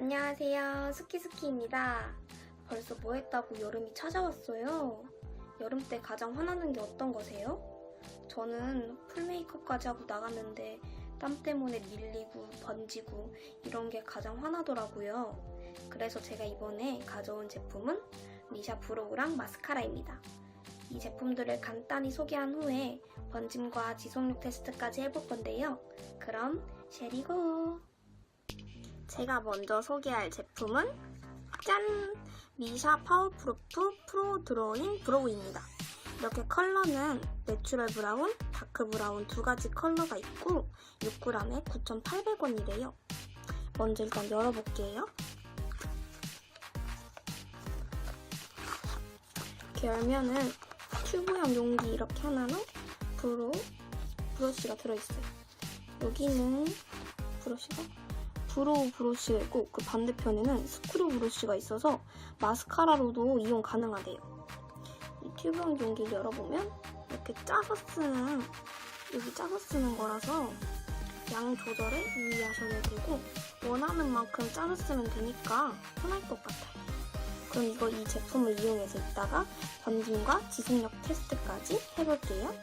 안녕하세요. 스키스키입니다. 벌써 뭐 했다고 여름이 찾아왔어요. 여름 때 가장 화나는 게 어떤 거세요? 저는 풀 메이크업까지 하고 나갔는데 땀 때문에 밀리고 번지고 이런 게 가장 화나더라고요. 그래서 제가 이번에 가져온 제품은 미샤 브로우랑 마스카라입니다. 이 제품들을 간단히 소개한 후에 번짐과 지속력 테스트까지 해볼 건데요. 그럼 쉐리고! 제가 먼저 소개할 제품은 짠! 미샤 파워프루프 프로 드로잉 브로우입니다. 이렇게 컬러는 내추럴 브라운, 다크 브라운 두 가지 컬러가 있고 6g에 9,800원이래요. 먼저 일단 열어볼게요. 이렇게 열면은 튜브형 용기 이렇게 하나는 브로우 브러쉬가 들어있어요. 여기는 브러쉬가 브로우 브러쉬가 있고 그 반대편에는 스크류 브러쉬가 있어서 마스카라로도 이용 가능하대요. 이 튜브형 용기를 열어보면 이렇게 짜서 쓰는 여기 짜서 쓰는 거라서 양 조절에 유의하셔야 되고 원하는 만큼 짜서 쓰면 되니까 편할 것 같아요. 그럼 이거 이 제품을 이용해서 이따가 번짐과 지속력 테스트까지 해볼게요.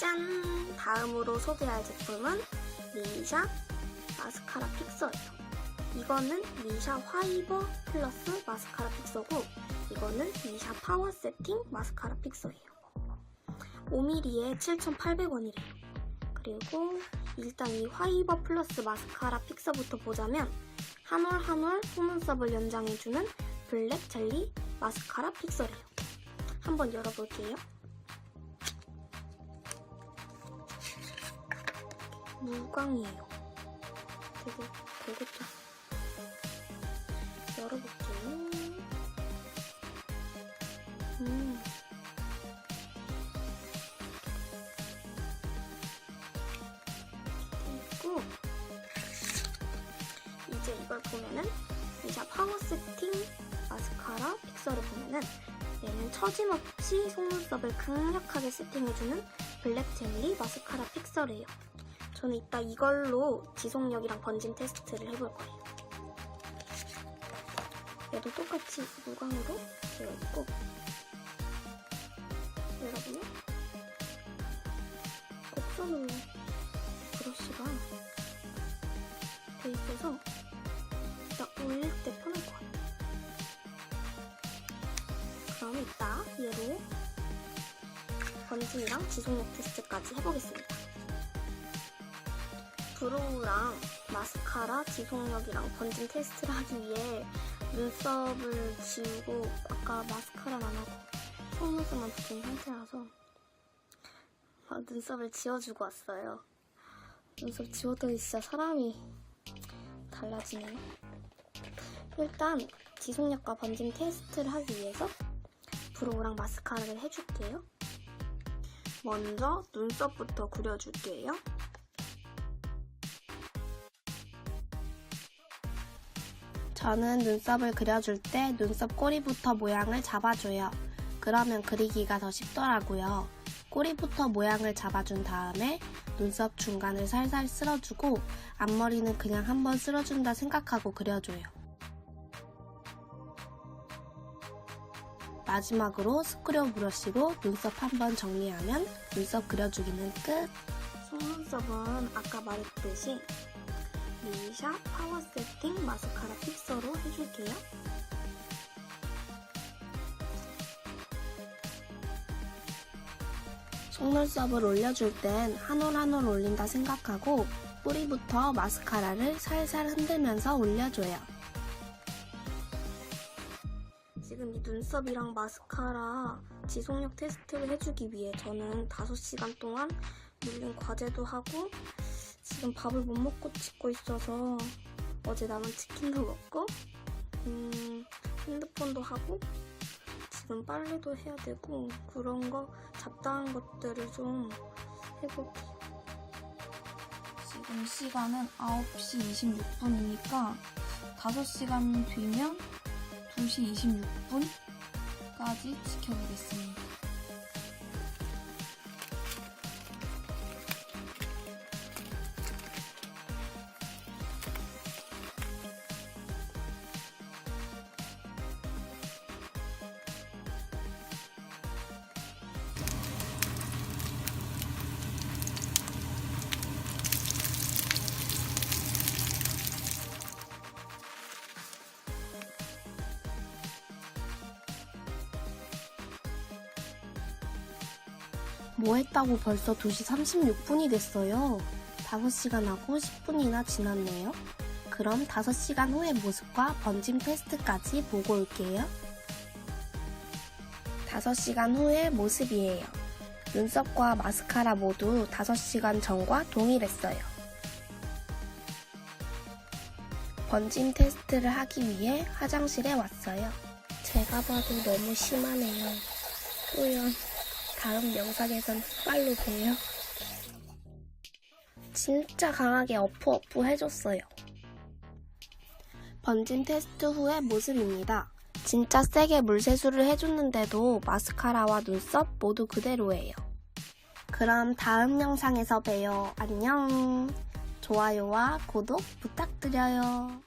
짠! 다음으로 소개할 제품은 미샤 마스카라 픽서예요. 이거는 미샤 화이버 플러스 마스카라 픽서고 이거는 미샤 파워 세팅 마스카라 픽서예요. 5mm에 7,800원이래요. 그리고 일단 이 화이버 플러스 마스카라 픽서부터 보자면 한 올 한 올 속눈썹을 연장해주는 블랙 젤리 마스카라 픽서래요. 한번 열어볼게요. 무광이에요. 되게 좀 열어볼게요. 음. 그리고 이제 이걸 보면은 미샤 파워 세팅 마스카라 픽서를 보면은 얘는 처짐없이 속눈썹을 강력하게 세팅해주는 블랙 젤리 마스카라 픽서래요. 저는 이따 이걸로 지속력이랑 번짐 테스트를 해볼 거예요. 얘도 똑같이 무광으로 되어 있고 여러분은 곡선으로 브러쉬가 되어 있어서 딱 올릴 때 편할 것 같아요. 그럼 이따 얘로 번짐이랑 지속력 테스트까지 해보겠습니다. 브로우랑 마스카라, 지속력이랑 번짐 테스트를 하기 위해 눈썹을 지우고 아까 마스카라를 안 하고 속눈썹만 붙인 상태라서 아, 눈썹을 지워주고 왔어요. 눈썹 지웠더니 진짜 사람이 달라지네요. 일단 지속력과 번짐 테스트를 하기 위해서 브로우랑 마스카라를 해줄게요. 먼저 눈썹부터 그려줄게요. 저는 눈썹을 그려줄 때 눈썹 꼬리부터 모양을 잡아줘요. 그러면 그리기가 더 쉽더라고요. 꼬리부터 모양을 잡아준 다음에 눈썹 중간을 살살 쓸어주고 앞머리는 그냥 한번 쓸어준다 생각하고 그려줘요. 마지막으로 스크류 브러쉬로 눈썹 한번 정리하면 눈썹 그려주기는 끝! 속눈썹은 아까 말했듯이 미샤 파워 세팅 마스카라 픽서로 해줄게요. 속눈썹을 올려줄 땐 한 올 한 올 올린다 생각하고 뿌리부터 마스카라를 살살 흔들면서 올려줘요. 지금 이 눈썹이랑 마스카라 지속력 테스트를 해주기 위해 저는 5시간 동안 밀린 과제도 하고 지금 밥을 못 먹고 찍고 있어서 어제 남은 치킨도 먹고 음, 핸드폰도 하고 지금 빨래도 해야 되고 그런 거 잡다한 것들을 좀 해볼게요. 지금 시간은 9시 26분이니까 5시간 뒤면 2시 26분까지 지켜보겠습니다. 뭐 했다고 벌써 2시 36분이 됐어요. 5시간하고 10분이나 지났네요. 그럼 5시간 후의 모습과 번짐 테스트까지 보고 올게요. 5시간 후의 모습이에요. 눈썹과 마스카라 모두 5시간 전과 동일했어요. 번짐 테스트를 하기 위해 화장실에 왔어요. 제가 봐도 너무 심하네요. 또연 다음 영상에선 흑발로 봬요. 진짜 강하게 어프어프 해줬어요. 번진 테스트 후의 모습입니다. 진짜 세게 물세수를 해줬는데도 마스카라와 눈썹 모두 그대로예요. 그럼 다음 영상에서 봬요. 안녕. 좋아요와 구독 부탁드려요.